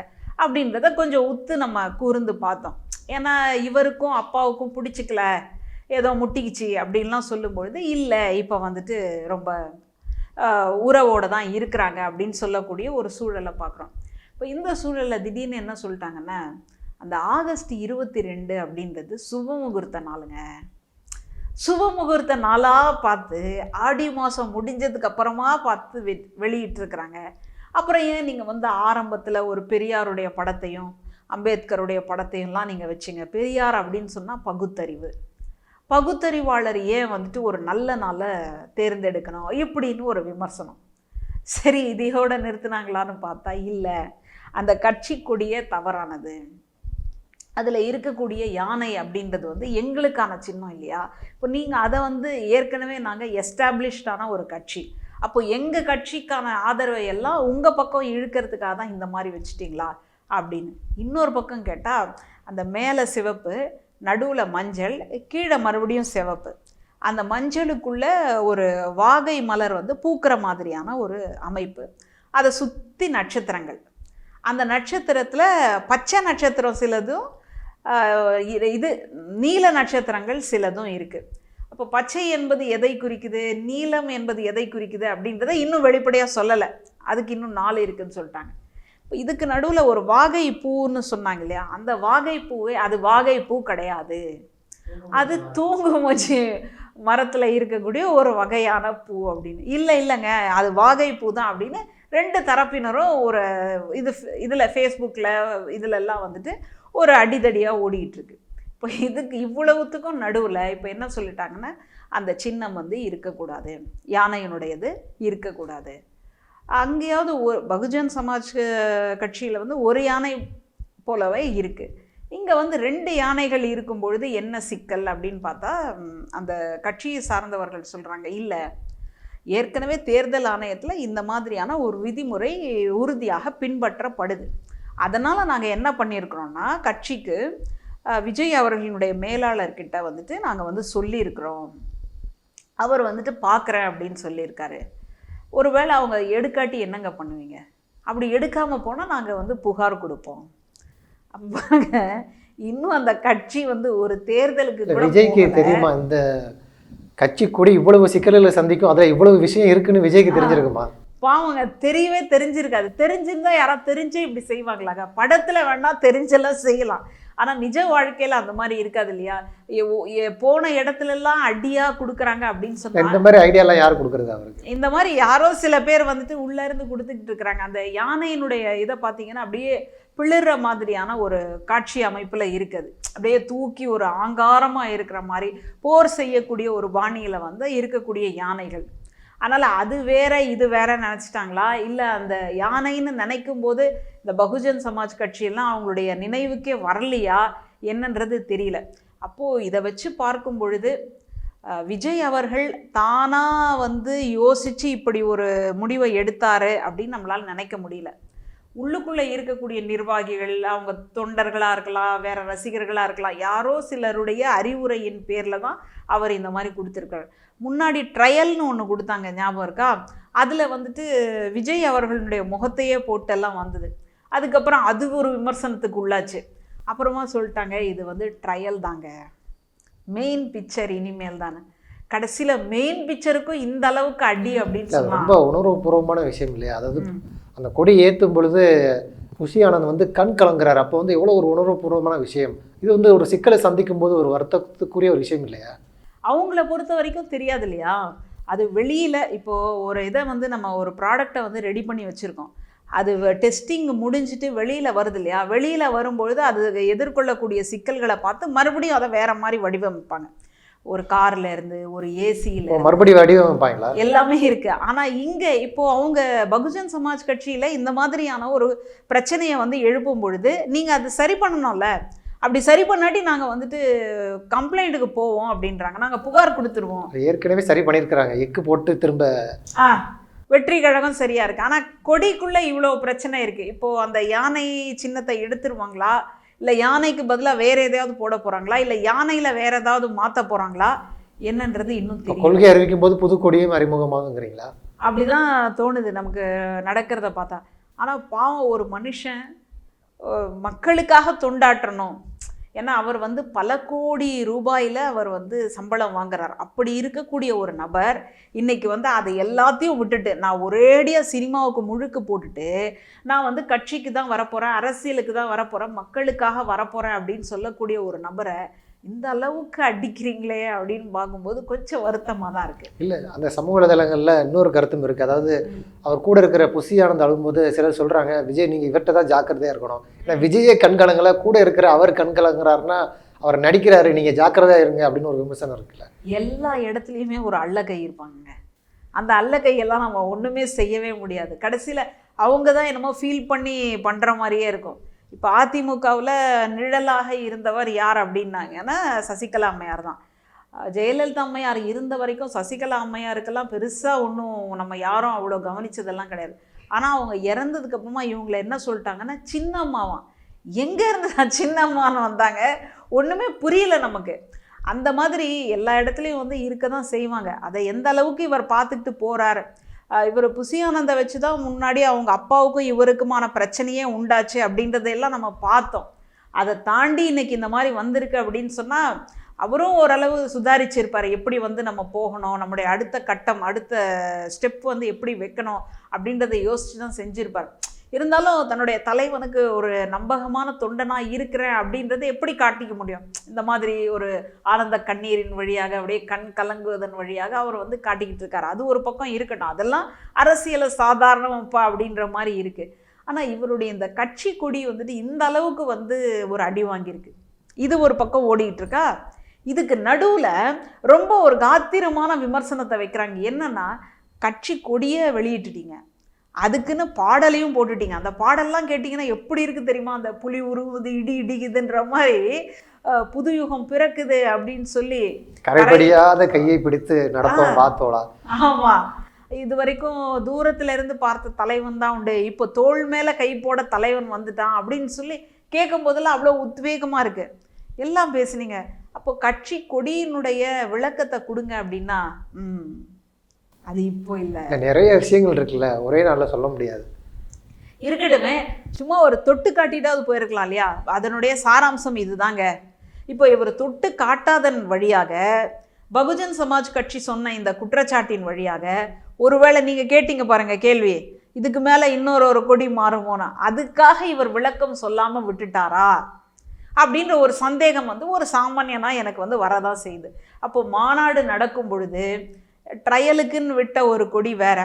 S2: அப்படின்றத கொஞ்சம் உத்து நம்ம கூர்ந்து பார்த்தோம். ஏன்னா இவருக்கும் அப்பாவுக்கும் பிடிச்சிக்கல. ஏதோ முட்டிக்குச்சு அப்படின்லாம் சொல்லும்பொழுது இல்லை இப்போ வந்துட்டு ரொம்ப உறவோடு உறவோட தான் இருக்கிறாங்க அப்படின்னு சொல்லக்கூடிய ஒரு சூழலை பார்க்குறோம். இப்போ இந்த சூழலில் திடீர்னு என்ன சொல்லிட்டாங்கன்னா அந்த ஆகஸ்ட் இருபத்தி ரெண்டு அப்படின்றது சுப முகூர்த்த நாளுங்க. சுப முகூர்த்த நாளாக பார்த்து ஆடி மாதம் முடிஞ்சதுக்கு அப்புறமா பார்த்து வெ வெளியிட்டிருக்கிறாங்க. அப்புறம் ஏன் நீங்கள் வந்து ஆரம்பத்தில் ஒரு பெரியாருடைய படத்தையும் அம்பேத்கருடைய படத்தையும்லாம் நீங்கள் வச்சிங்க? பெரியார் அப்படின்னு சொன்னால் பகுத்தறிவு. பகுத்தறிவாளர் ஏன் வந்துட்டு ஒரு நல்ல நாளை தேர்ந்தெடுக்கணும் இப்படின்னு ஒரு விமர்சனம். சரி இதையோட நிறுத்துனாங்களான்னு பார்த்தா இல்லை. அந்த கட்சி கொடியே தவறானது. அதில் இருக்கக்கூடிய யானை அப்படின்றது வந்து எங்களுக்கான சின்னம் இல்லையா? இப்போ நீங்கள் அதை வந்து ஏற்கனவே நாங்கள் எஸ்டாப்ளிஷ்டான ஒரு கட்சி. அப்போ எங்கள் கட்சிக்கான ஆதரவை எல்லாம் உங்கள் பக்கம் இழுக்கிறதுக்காக தான் இந்த மாதிரி வச்சுட்டிங்களா? அப்படின்னு. இன்னொரு பக்கம் கேட்டால் அந்த மேலே சிவப்பு நடுவில் மஞ்சள் கீழே மறுபடியும் சிவப்பு. அந்த மஞ்சளுக்குள்ளே ஒரு வாகை மலர் வந்து பூக்கிற மாதிரியான ஒரு அமைப்பு. அதை சுற்றி நட்சத்திரங்கள். அந்த நட்சத்திரத்தில் பச்சை நட்சத்திரம் சிலதும் இது இது நீல நட்சத்திரங்கள் சிலதும் இருக்குது அப்போ பச்சை என்பது எதை குறிக்குது? நீலம் என்பது எதை குறிக்குது? அப்படின்றத இன்னும் வெளிப்படையாக சொல்லலை. அதுக்கு இன்னும் நாலு இருக்குதுன்னு சொல்லிட்டாங்க. இதுக்கு நடுவில் ஒரு வாகை பூன்னு சொன்னாங்க இல்லையா? அந்த வாகை பூவே அது வாகை பூ கிடையாது. அது தூங்கும் வச்சு மரத்தில் இருக்கக்கூடிய ஒரு வகையான பூ அப்படின்னு. இல்லை இல்லைங்க அது வாகை பூ தான் அப்படின்னு ரெண்டு தரப்பினரும் ஒரு இது இதில் ஃபேஸ்புக்கில் இதிலெல்லாம் வந்துட்டு ஒரு அடிதடியாக ஓடிக்கிட்டுருக்கு இப்போ இதுக்கு இவ்வளவுத்துக்கும் நடுவில் இப்போ என்ன சொல்லிட்டாங்கன்னா அந்த சின்னம் வந்து இருக்கக்கூடாது. யானையினுடையது இருக்கக்கூடாது. அங்கேயாவது ஒரு பகுஜன் சமாஜ் கட்சியில் வந்து ஒரு யானை போலவே இருக்குது இங்கே வந்து ரெண்டு யானைகள் இருக்கும் பொழுது என்ன சிக்கல் அப்படின்னு பார்த்தா அந்த கட்சியை சார்ந்தவர்கள் சொல்கிறாங்க இல்லை ஏற்கனவே தேர்தல் ஆணையத்தில் இந்த மாதிரியான ஒரு விதிமுறை உறுதியாக பின்பற்றப்படுது. அதனால் நாங்கள் என்ன பண்ணியிருக்கிறோம்னா கட்சிக்கு விஜய் அவர்களினுடைய மேலாளர்கிட்ட வந்துட்டு நாங்கள் வந்து சொல்லியிருக்கிறோம். அவர் வந்துட்டு பார்க்குறேன் அப்படின்னு சொல்லியிருக்காரு. ஒருவேளை அவங்க எடுக்காட்டி என்னங்க பண்ணுவீங்க? அப்படி எடுக்காமல் போனால் நாங்கள் வந்து புகார் கொடுப்போம். அப்ப பாருங்க இன்னும் அந்த கட்சி வந்து ஒரு தேர்தலுக்கு
S1: விஜய்க்கு. தெரியுமா இந்த கட்சி கொடி இவ்வளவு சிக்கல்களை சந்திக்கும் அதுல இவ்வளவு விஷயம் இருக்குன்னு விஜய்க்கு தெரிஞ்சிருக்குமா?
S2: பாவங்க தெரியவே தெரிஞ்சிருக்காது. தெரிஞ்சிருந்தா யாராவது தெரிஞ்சே இப்படி செய்வாங்களாங்க? படத்துல வேணா தெரிஞ்செல்லாம் செய்யலாம். ஆனா நிஜ வாழ்க்கையில அந்த மாதிரி இருக்காது இல்லையா? போன இடத்துல எல்லாம் அடியா கொடுக்குறாங்க அப்படின்னு சொன்னா
S1: இந்த மாதிரி ஐடியாலாம் யார் கொடுக்குறது அவருக்கு?
S2: இந்த மாதிரி யாரோ சில பேர் வந்துட்டு உள்ள இருந்து கொடுத்துக்கிட்டு இருக்கிறாங்க. அந்த யானையினுடைய இதை பார்த்தீங்கன்னா அப்படியே பிளிர்ற மாதிரியான ஒரு காட்சி அமைப்புல இருக்குது. அப்படியே தூக்கி ஒரு ஆங்காரமா இருக்கிற மாதிரி போர் செய்யக்கூடிய ஒரு பாணியில வந்து இருக்கக்கூடிய யானைகள். அதனால் அது வேற இது வேற நினச்சிட்டாங்களா? இல்லை அந்த யானைன்னு நினைக்கும் போது இந்த பகுஜன் சமாஜ் கட்சியெல்லாம் அவங்களுடைய நினைவுக்கே வரலையா? என்னன்றது தெரியல. அப்போது இதை வச்சு பார்க்கும் பொழுது விஜய் அவர்கள் தானாக வந்து யோசித்து இப்படி ஒரு முடிவை எடுத்தார் அப்படின்னு நம்மளால் நினைக்க முடியல. உள்ளுக்குள்ளே இருக்கக்கூடிய நிர்வாகிகள் அவங்க தொண்டர்களாக இருக்கலாம் வேறு ரசிகர்களாக இருக்கலாம் யாரோ சிலருடைய அறிவுரையின் பேரில் தான் அவர் இந்த மாதிரி கொடுத்துருக்காரு. முன்னாடி ட்ரையல்னு ஒன்று கொடுத்தாங்க ஞாபகம் இருக்கா? அதில் வந்துட்டு விஜய் அவர்களுடைய முகத்தையே போட்டெல்லாம் வந்தது. அதுக்கப்புறம் அது ஒரு விமர்சனத்துக்கு உள்ளாச்சு. அப்புறமா சொல்லிட்டாங்க இது வந்து ட்ரையல் தாங்க. மெயின் பிக்சர் இனிமேல் தானே. கடைசியில் மெயின் பிக்சருக்கும் இந்த அளவுக்கு அடி அப்படின்னு
S1: ரொம்ப உணர்வுபூர்வமான விஷயம் இல்லையா? அதாவது. அந்த கொடி ஏற்றும் பொழுது குஷி ஆனந்த் வந்து கண் கலங்குறாரு. அப்போ வந்து எவ்வளோ ஒரு உணர்வுபூர்வமான விஷயம். இது வந்து ஒரு சிக்கலை சந்திக்கும் போது ஒரு வருத்தத்துக்குரிய ஒரு விஷயம் இல்லையா?
S2: அவங்கள பொறுத்த வரைக்கும் தெரியாது இல்லையா? அது வெளியில் இப்போது ஒரு இதை வந்து நம்ம ஒரு ப்ராடக்டை வந்து ரெடி பண்ணி வச்சுருக்கோம். அது டெஸ்டிங் முடிஞ்சிட்டு வெளியில் வருது இல்லையா? வெளியில் வரும்பொழுது அது எதிர்கொள்ளக்கூடிய சிக்கல்களை பார்த்து மறுபடியும் அதை வேற மாதிரி வடிவமைப்பாங்க. ஒரு கார்ல இருந்து ஒரு ஏசியில்
S1: மறுபடியும் வடிவமைப்பாங்களா?
S2: எல்லாமே இருக்கு. ஆனா இங்க இப்போ அவங்க பகுஜன் சமாஜ் கட்சியில இந்த மாதிரியான ஒரு பிரச்சனையை வந்து எழுப்பும் பொழுது நீங்க அது சரி பண்ணணும்ல. அப்படி சரி பண்ணாட்டி நாங்க வந்துட்டு கம்ப்ளைண்ட்டுக்கு போவோம் அப்படின்றாங்க. நாங்க புகார் கொடுத்துருவோம்.
S1: ஏற்கனவே சரி பண்ணியிருக்கிறாங்க எக்கு போட்டு திரும்ப
S2: ஆ வெற்றி கழகம் சரியா இருக்கு. ஆனா கொடிக்குள்ள இவ்வளோ பிரச்சனை இருக்கு. இப்போ அந்த யானை சின்னத்தை எடுத்துருவாங்களா? இல்ல யானைக்கு பதிலா வேற எதையாவது போட போறாங்களா? இல்ல யானையில வேற ஏதாவது மாத்த போறாங்களா? என்னன்றது இன்னும்
S1: கொள்கை அறிவிக்கும் போது புது கொடியும் அறிமுகமாகுங்கிறீங்களா?
S2: அப்படிதான் தோணுது நமக்கு நடக்கிறத பார்த்தா. ஆனா பாவம் ஒரு மனுஷன் மக்களுக்காக தொண்டாற்றணும். ஏன்னா அவர் வந்து பல கோடி ரூபாயில் அவர் வந்து சம்பளம் வாங்குறார். அப்படி இருக்கக்கூடிய ஒரு நபர் இன்றைக்கி வந்து அதை எல்லாத்தையும் விட்டுட்டு நான் ஒரேடியாக சினிமாவுக்கு முழுக்கு போட்டுட்டு நான் வந்து கட்சிக்கு தான் வரப்போகிறேன் அரசியலுக்கு தான் வரப்போகிறேன் மக்களுக்காக வரப்போகிறேன் அப்படின்னு சொல்லக்கூடிய ஒரு நபரை இந்த அளவுக்கு அடிக்கிறீங்களே அப்படின்னு பார்க்கும்போது கொஞ்சம் வருத்தமாக தான் இருக்குது
S1: இல்லை அந்த சமூக வலைதளங்களில் இன்னொரு கருத்தும் இருக்குது அதாவது அவர் கூட இருக்கிற புசி ஆனந்த் அழும்போது சிலர் சொல்கிறாங்க விஜய் நீங்கள் இவர்கிட்ட தான் ஜாக்கிரதையாக இருக்கணும். ஏன்னா விஜயே கண்கலங்கல கூட இருக்கிற அவர் கண்கலங்குறாருன்னா அவர் நடிக்கிறாரு நீங்கள் ஜாக்கிரதையாக இருங்க அப்படின்னு ஒரு விமர்சனம் இருக்குல்ல.
S2: எல்லா இடத்துலையுமே ஒரு அல்லகை இருப்பாங்க. அந்த அல்லகையெல்லாம் நம்ம ஒன்றுமே செய்யவே முடியாது. கடைசியில் அவங்க தான் என்னமோ ஃபீல் பண்ணி பண்ணுற மாதிரியே இருக்கும். இப்போ அதிமுகவில் நிழலாக இருந்தவர் யார் அப்படின்னாங்கன்னா சசிகலா அம்மையார் தான். ஜெயலலிதா அம்மையார் இருந்த வரைக்கும் சசிகலா அம்மையாருக்கெல்லாம் பெருசாக ஒன்றும் நம்ம யாரும் அவ்வளோ கவனிச்சதெல்லாம் கிடையாது. ஆனால் அவங்க இறந்ததுக்கு அப்புறமா இவங்களை என்ன சொல்லிட்டாங்கன்னா சின்னம்மாவான் எங்கே இருந்து சின்னம்மான்னு வந்தாங்க? ஒன்றுமே புரியல நமக்கு. அந்த மாதிரி எல்லா இடத்துலையும் வந்து இருக்க தான் செய்வாங்க. அதை எந்த அளவுக்கு இவர் பார்த்துக்கிட்டு போகிறாரு இவர் புசியானந்தை வச்சு தான் முன்னாடி அவங்க அப்பாவுக்கும் இவருக்குமான பிரச்சனையே உண்டாச்சு அப்படின்றதையெல்லாம் நம்ம பார்த்தோம். அதை தாண்டி இன்னைக்கு இந்த மாதிரி வந்திருக்கு அப்படின்னு சொன்னால் அவரும் ஓரளவு சுதாரிச்சிருப்பார். எப்படி வந்து நம்ம போகணும் நம்முடைய அடுத்த கட்டம் அடுத்த ஸ்டெப் வந்து எப்படி வைக்கணும் அப்படின்றத யோசிச்சு தான் செஞ்சுருப்பார். இருந்தாலும் தன்னுடைய தலைவனுக்கு ஒரு நம்பகமான தொண்டனாக இருக்கிறேன் அப்படின்றத எப்படி காட்டிக்க முடியும்? இந்த மாதிரி ஒரு ஆனந்த கண்ணீரின் வழியாக அப்படியே கண் கலங்குவதன் வழியாக அவர் வந்து காட்டிக்கிட்டு இருக்காரு. அது ஒரு பக்கம் இருக்கட்டும். அதெல்லாம் அரசியலை சாதாரணமாப்பா அப்படின்ற மாதிரி இருக்குது ஆனால் இவருடைய இந்த கட்சி கொடி வந்துட்டு இந்த அளவுக்கு வந்து ஒரு அடி வாங்கியிருக்கு. இது ஒரு பக்கம் ஓடிக்கிட்டு இருக்கா? இதுக்கு நடுவில் ரொம்ப ஒரு காத்திரமான விமர்சனத்தை வைக்கிறாங்க. என்னன்னா கட்சி கொடியை வெளியிட்டுட்டீங்க. அதுக்குன்னு பாடலையும் போட்டுட்டீங்க. அந்த பாடல்லாம் கேட்டிங்கன்னா எப்படி இருக்கு தெரியுமா? அந்த புலி உருவுது இடி இடிக்குதுன்ற மாதிரி புது யுகம் பிறக்குது அப்படின்னு சொல்லி
S1: கரைபடியாத கையை பிடித்து நடப்போம்
S2: ஆ.
S1: பார்த்தோளா
S2: ஆமா. இது வரைக்கும் தூரத்துல இருந்து பார்த்த தலைவன் தான் உண்டு. இப்போ தோள் மேல கை போட தலைவன் வந்துட்டான் அப்படின்னு சொல்லி கேட்கும் போதெல்லாம் அவ்வளோ உத்வேகமா இருக்கு. எல்லாம் பேசுனீங்க. அப்போ கட்சி கொடியினுடைய விளக்கத்தை கொடுங்க அப்படின்னா ம். அது இப்போ இல்லை.
S1: நிறைய விஷயங்கள் இருக்குல்ல ஒரே நாளில் சொல்ல முடியாது.
S2: இருக்கட்டுமே சும்மா ஒரு தொட்டு காட்டிட்டாவது போயிருக்கலாம் இல்லையா? அதனுடைய சாராம்சம் இதுதாங்க. இப்போ இவர் தொட்டு காட்டாதன் வழியாக பகுஜன் சமாஜ் கட்சி சொன்ன இந்த குற்றச்சாட்டின் வழியாக ஒருவேளை நீங்கள் கேட்டீங்க பாருங்க கேள்வி இதுக்கு மேலே இன்னொரு ஒரு கொடி மாறுமோனா அதுக்காக இவர் விளக்கம் சொல்லாமல் விட்டுட்டாரா? அப்படின்ற ஒரு சந்தேகம் வந்து ஒரு சாமானியனா எனக்கு வந்து வரதான் செய்யுது. அப்போ மாநாடு நடக்கும் பொழுது ட்ரையலுக்குன்னு விட்ட ஒரு கொடி வேற.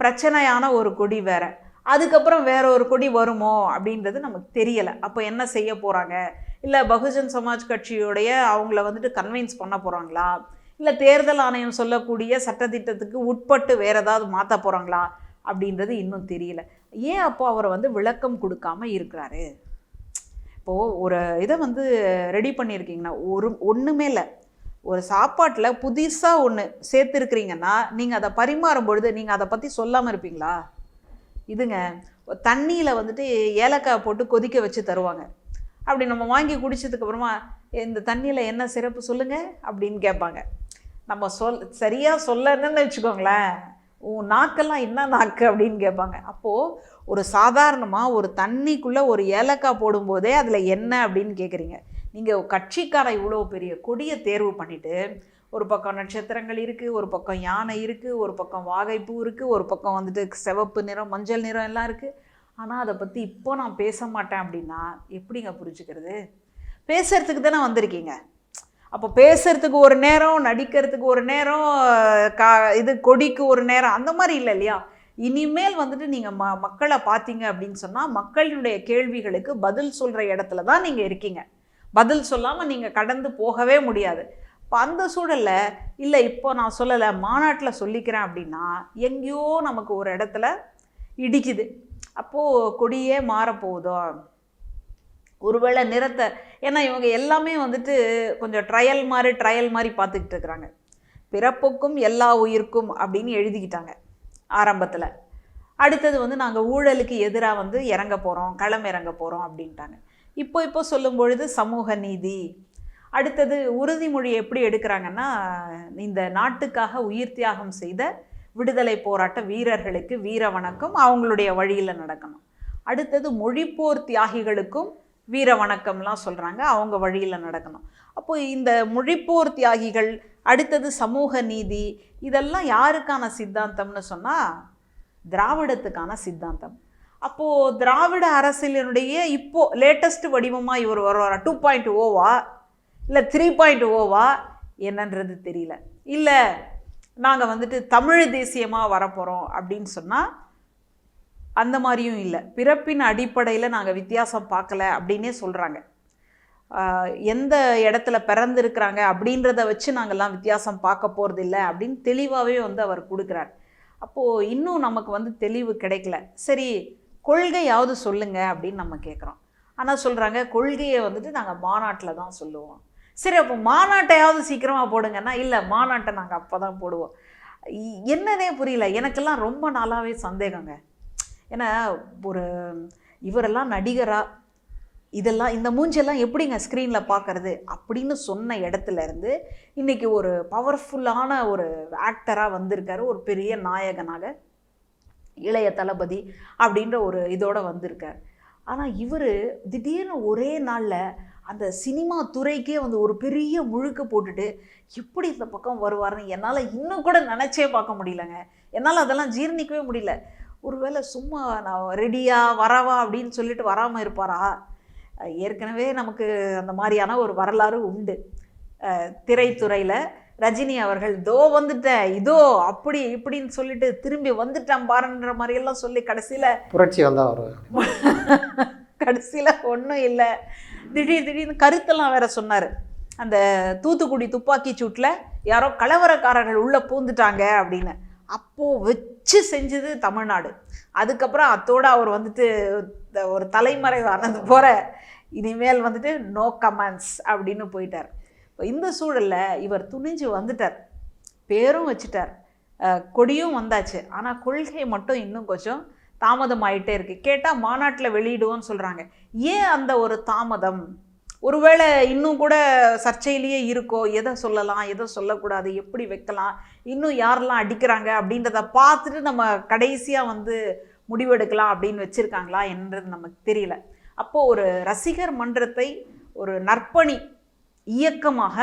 S2: பிரச்சனையான ஒரு கொடி வேற. அதுக்கப்புறம் வேற ஒரு கொடி வருமோ அப்படின்றது நமக்கு தெரியலை. அப்போ என்ன செய்ய போகிறாங்க இல்லை பகுஜன் சமாஜ் கட்சியுடைய அவங்கள வந்துட்டு கன்வின்ஸ் பண்ண போகிறாங்களா இல்லை தேர்தல் ஆணையம் சொல்லக்கூடிய சட்டத்திட்டத்துக்கு உட்பட்டு வேறு ஏதாவது மாற்ற போகிறாங்களா அப்படின்றது இன்னும் தெரியல. ஏன் அப்போ அவர் வந்து விளக்கம் கொடுக்காம இருக்கிறாரு? இப்போது ஒரு இதை வந்து ரெடி பண்ணியிருக்கீங்கன்னா ஒரு ஒன்றுமே இல்லை. ஒரு சாப்பாட்டில் புதுசாக ஒன்று சேர்த்துருக்குறீங்கன்னா நீங்கள் அதை பரிமாறும் பொழுது நீங்கள் அதை பற்றி சொல்லாமல் இருப்பீங்களா? இதுங்க தண்ணியில் வந்துட்டு ஏலக்காய் போட்டு கொதிக்க வச்சு தருவாங்க. அப்படி நம்ம வாங்கி குடித்ததுக்கப்புறமா இந்த தண்ணியில் என்ன சிறப்பு சொல்லுங்கள் அப்படின்னு கேட்பாங்க. நம்ம சொல் சரியாக சொல்லணும்னு வச்சுக்கோங்களேன். உன் நாக்கெல்லாம் என்ன நாக்கு? அப்படின்னு கேட்பாங்க. அப்போது ஒரு சாதாரணமாக ஒரு தண்ணிக்குள்ளே ஒரு ஏலக்காய் போடும்போதே அதில் என்ன அப்படின்னு கேட்குறீங்க நீங்கள் கட்சிக்கார இவ்வளோ பெரிய கொடியை தேர்வு பண்ணிவிட்டு ஒரு பக்கம் நட்சத்திரங்கள் இருக்குது ஒரு பக்கம் யானை இருக்குது ஒரு பக்கம் வாகைப்பூ இருக்குது ஒரு பக்கம் வந்துட்டு சிவப்பு நிறம் மஞ்சள் நிறம் எல்லாம் இருக்குது ஆனால் அதை பற்றி இப்போ நான் பேச மாட்டேன் அப்படின்னா எப்படிங்க புரிஞ்சுக்கிறது? பேசுகிறதுக்கு தானே வந்திருக்கீங்க. அப்போ பேசுகிறதுக்கு ஒரு நேரம் நடிக்கிறதுக்கு ஒரு நேரம் கா இது கொடிக்கு ஒரு நேரம் அந்த மாதிரி இல்லை இல்லையா? இனிமேல் வந்துட்டு நீங்கள் ம மக்களை பார்த்தீங்க அப்படின்னு சொன்னால் மக்களினுடைய கேள்விகளுக்கு பதில் சொல்கிற இடத்துல தான் நீங்கள் இருக்கீங்க. பதில் சொல்லாமல் நீங்கள் கடந்து போகவே முடியாது. இப்போ அந்த சூழலில் இல்லை இப்போ நான் சொல்லலை மாநாட்டில் சொல்லிக்கிறேன் அப்படின்னா எங்கேயோ நமக்கு ஒரு இடத்துல இடிக்குது. அப்போது கொடியே மாறப்போகுதோ? ஒருவேளை நிறத்தை ஏன்னா இவங்க எல்லாமே வந்துட்டு கொஞ்சம் ட்ரையல் மாதிரி ட்ரையல் மாதிரி பார்த்துக்கிட்டு இருக்கிறாங்க. பிறப்புக்கும் எல்லா உயிருக்கும் அப்படின்னு எழுதிக்கிட்டாங்க ஆரம்பத்தில். அடுத்தது வந்து நாங்கள் ஊழலுக்கு எதிராக வந்து இறங்க போகிறோம் களம் இறங்க போகிறோம் அப்படின்ட்டாங்க. இப்போ இப்போ சொல்லும் பொழுது சமூக நீதி. அடுத்தது உறுதிமொழி எப்படி எடுக்கிறாங்கன்னா இந்த நாட்டுக்காக உயிர் தியாகம் செய்த விடுதலை போராட்ட வீரர்களுக்கு வீர வணக்கம் அவங்களுடைய வழியில் நடக்கணும். அடுத்தது மொழிப்போர் தியாகிகளுக்கும் வீர வணக்கம்லாம் சொல்கிறாங்க அவங்க வழியில் நடக்கணும். அப்போ இந்த மொழிப்போர் தியாகிகள் அடுத்தது சமூக நீதி இதெல்லாம் யாருக்கான சித்தாந்தம்னு சொன்னால் திராவிடத்துக்கான சித்தாந்தம். அப்போது திராவிட அரசியலினுடைய இப்போது லேட்டஸ்ட் வடிவமாக இவர் வருவாரா? டூ பாயிண்ட் ஓவா இல்லை த்ரீ பாயிண்ட் ஓவா என்னன்றது தெரியல. இல்லை நாங்கள் வந்துட்டு தமிழ் தேசியமாக வரப்போகிறோம் அப்படின்னு சொன்னால் அந்த மாதிரியும் இல்லை. பிறப்பின் அடிப்படையில் நாங்கள் வித்தியாசம் பார்க்கல அப்படின்னே சொல்கிறாங்க எந்த இடத்துல பிறந்திருக்கிறாங்க அப்படின்றத வச்சு நாங்கள்லாம் வித்தியாசம் பார்க்க போகிறது இல்லை அப்படின்னு தெளிவாகவே வந்து அவர் கொடுக்குறார். அப்போது இன்னும் நமக்கு வந்து தெளிவு கிடைக்கல. சரி கொள்கையாவது சொல்லுங்க அப்படின்னு நம்ம கேட்குறோம் ஆனால் சொல்கிறாங்க கொள்கையை வந்துட்டு நாங்கள் மாநாட்டில் தான் சொல்லுவோம். சரி அப்போ மாநாட்டையாவது சீக்கிரமாக போடுங்கன்னா இல்லை மாநாட்டை நாங்கள் அப்போ தான் போடுவோம் என்னன்னே புரியல. எனக்கெல்லாம் ரொம்ப நாளாகவே சந்தேகங்க. ஏன்னா ஒரு இவரெல்லாம் நடிகரா? இதெல்லாம் இந்த மூஞ்செல்லாம் எப்படிங்க ஸ்க்ரீனில் பார்க்கறது அப்படின்னு சொன்ன இடத்துல இருந்து இன்னைக்கு ஒரு பவர்ஃபுல்லான ஒரு ஆக்டராக வந்திருக்காரு ஒரு பெரிய நாயகனாக இளைய தளபதி அப்படின்ற ஒரு இதோடு வந்திருக்கார். ஆனால் இவர் திடீர்னு ஒரே நாளில் அந்த சினிமா துறைக்கே வந்து ஒரு பெரிய முழுக்க போட்டுட்டு எப்படி இந்த பக்கம் வருவாருன்னு என்னால் இன்னும் கூட நினச்சே பார்க்க முடியலங்க. என்னால் அதெல்லாம் ஜீர்ணிக்கவே முடியல. ஒருவேளை சும்மா நான் ரெடியாக வரவா அப்படின்னு சொல்லிட்டு வராமல் இருப்பாரா? ஏற்கனவே நமக்கு அந்த மாதிரியான ஒரு வரலாறு உண்டு. திரைத்துறையில் ரஜினி அவர்கள் தோ வந்துட்டேன் இதோ அப்படி இப்படின்னு சொல்லிட்டு திரும்பி வந்துட்டேன் பாருன்ற மாதிரியெல்லாம் சொல்லி கடைசியில்
S1: புரட்சி வந்தால் வருவார் *laughs*
S2: கடைசியில் ஒன்றும் இல்லை. திடீர் திடீர்னு கருத்தெல்லாம் வேற சொன்னார். அந்த தூத்துக்குடி துப்பாக்கி சூட்டில் யாரோ கலவரக்காரர்கள் உள்ளே பூந்துட்டாங்க அப்படின்னு. அப்போது வச்சு செஞ்சது தமிழ்நாடு. அதுக்கப்புறம் அத்தோட அவர் வந்துட்டு ஒரு தலைமறைவானது போகிற இனிமேல் வந்துட்டு நோ கமெண்ட்ஸ் அப்படின்னு போயிட்டார். இந்த சூழலில் இவர் துணிஞ்சு வந்துட்டார். பேரும் வச்சுட்டார். கொடியும் வந்தாச்சு. ஆனால் கொள்கை மட்டும் இன்னும் கொஞ்சம் தாமதம் ஆயிட்டே இருக்கு. கேட்டால் மாநாட்டில் வெளியிடுவோன்னு சொல்கிறாங்க ஏன் அந்த ஒரு தாமதம்? ஒருவேளை இன்னும் கூட சர்ச்சையிலேயே இருக்கோ? எதை சொல்லலாம்? எதை சொல்லக்கூடாது? எப்படி வைக்கலாம்? இன்னும் யாரெல்லாம் அடிக்கிறாங்க? அப்படின்றத பார்த்துட்டு நம்ம கடைசியாக வந்து முடிவெடுக்கலாம் அப்படின்னு வச்சுருக்காங்களா? என்றது நமக்கு தெரியல. அப்போது ஒரு ரசிகர் மன்றத்தை ஒரு நற்பணி இயக்கமாக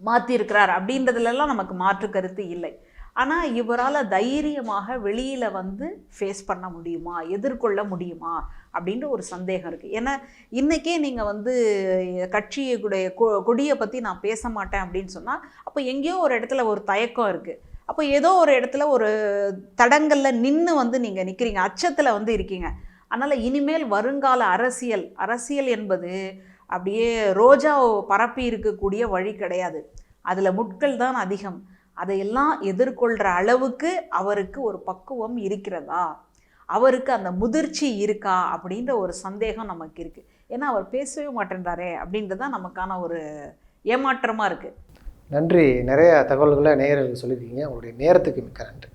S2: மாற்றிருக்கிறார் அப்படின்றதுலலாம் நமக்கு மாற்று கருத்து இல்லை. ஆனால் இவரால் தைரியமாக வெளியில் வந்து ஃபேஸ் பண்ண முடியுமா? எதிர்கொள்ள முடியுமா? அப்படின்ற ஒரு சந்தேகம் இருக்குது ஏன்னா இன்றைக்கே நீங்கள் வந்து கட்சியுடைய கொ- கொடியை பற்றி நான் பேச மாட்டேன் அப்படின்னு சொன்னால் அப்போ எங்கேயோ ஒரு இடத்துல ஒரு தயக்கம் இருக்குது அப்போ ஏதோ ஒரு இடத்துல ஒரு தடங்களில் நின்று வந்து நீங்கள் நிற்கிறீங்க அச்சத்தில் வந்து இருக்கீங்க. அதனால் இனிமேல் வருங்கால அரசியல் அரசியல் என்பது அப்படியே ரோஜா பரப்பி இருக்கக்கூடிய வழி கிடையாது. அதில் முட்கள் தான் அதிகம். அதையெல்லாம் எதிர்கொள்கிற அளவுக்கு அவருக்கு ஒரு பக்குவம் இருக்கிறதா? அவருக்கு அந்த முதிர்ச்சி இருக்கா? அப்படின்ற ஒரு சந்தேகம் நமக்கு இருக்குது ஏன்னா அவர் பேசவே மாட்டேன்றாரே அப்படின்றது தான் நமக்கான ஒரு ஏமாற்றமாக இருக்குது
S1: நன்றி. நிறைய தகவல்களை நேயர்களுக்கு சொல்லியிருக்கீங்க. உங்களுடைய நேரத்துக்கு மிக்க நன்றி.